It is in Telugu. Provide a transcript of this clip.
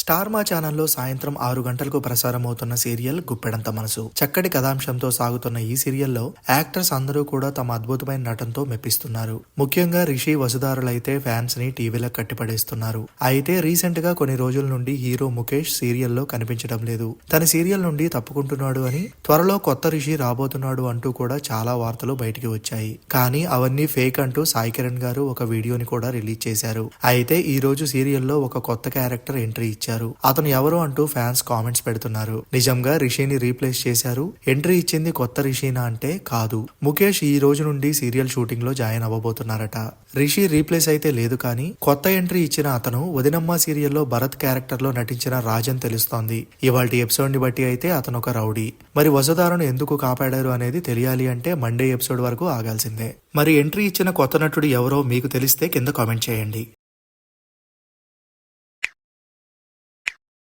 స్టార్ మా ఛానల్లో సాయంత్రం ఆరు గంటలకు ప్రసారం అవుతున్న సీరియల్ గుప్పెడంత మనసు. చక్కటి కథాంశంతో సాగుతున్న ఈ సీరియల్లో యాక్టర్స్ అందరూ కూడా తమ అద్భుతమైన నటనతో మెప్పిస్తున్నారు. ముఖ్యంగా రిషి వసుదారులైతే ఫ్యాన్స్ని టీవీలో కట్టిపడేస్తున్నారు. అయితే రీసెంట్గా కొన్ని రోజుల నుండి హీరో ముఖేష్ సీరియల్లో కనిపించడం లేదు. తన సీరియల్ నుండి తప్పుకుంటున్నాడు అని త్వరలో కొత్త రిషి రాబోతున్నాడు అంటూ కూడా చాలా వార్తలు బయటికి వచ్చాయి. కానీ అవన్నీ ఫేక్ అంటూ సాయి కిరణ్ గారు ఒక వీడియోని కూడా రిలీజ్ చేశారు. అయితే ఈ రోజు సీరియల్లో ఒక కొత్త క్యారెక్టర్ ఎంట్రీ ఇచ్చారు. అతను ఎవరు అంటూ ఫ్యాన్స్ కామెంట్స్ పెడుతున్నారు. నిజంగా రిషిని రీప్లేస్ చేశారు? ఎంట్రీ ఇచ్చింది కొత్త రిషీనా అంటే కాదు. ముఖేష్ ఈ రోజు నుండి సీరియల్ షూటింగ్లో జాయిన్ అవ్వబోతున్నారట. రిషి రీప్లేస్ అయితే లేదు కానీ కొత్త ఎంట్రీ ఇచ్చిన అతను వదినమ్మ సీరియల్లో భరత్ క్యారెక్టర్లో నటించిన రాజన్ తెలుస్తోంది. ఇవాళ ఎపిసోడ్ని బట్టి అయితే అతను ఒక రౌడీ. మరి వసుధారను ఎందుకు కాపాడారు అనేది తెలియాలి అంటే మండే ఎపిసోడ్ వరకు ఆగాల్సిందే. మరి ఎంట్రీ ఇచ్చిన కొత్త నటుడు ఎవరో మీకు తెలిస్తే కింద కామెంట్ చేయండి.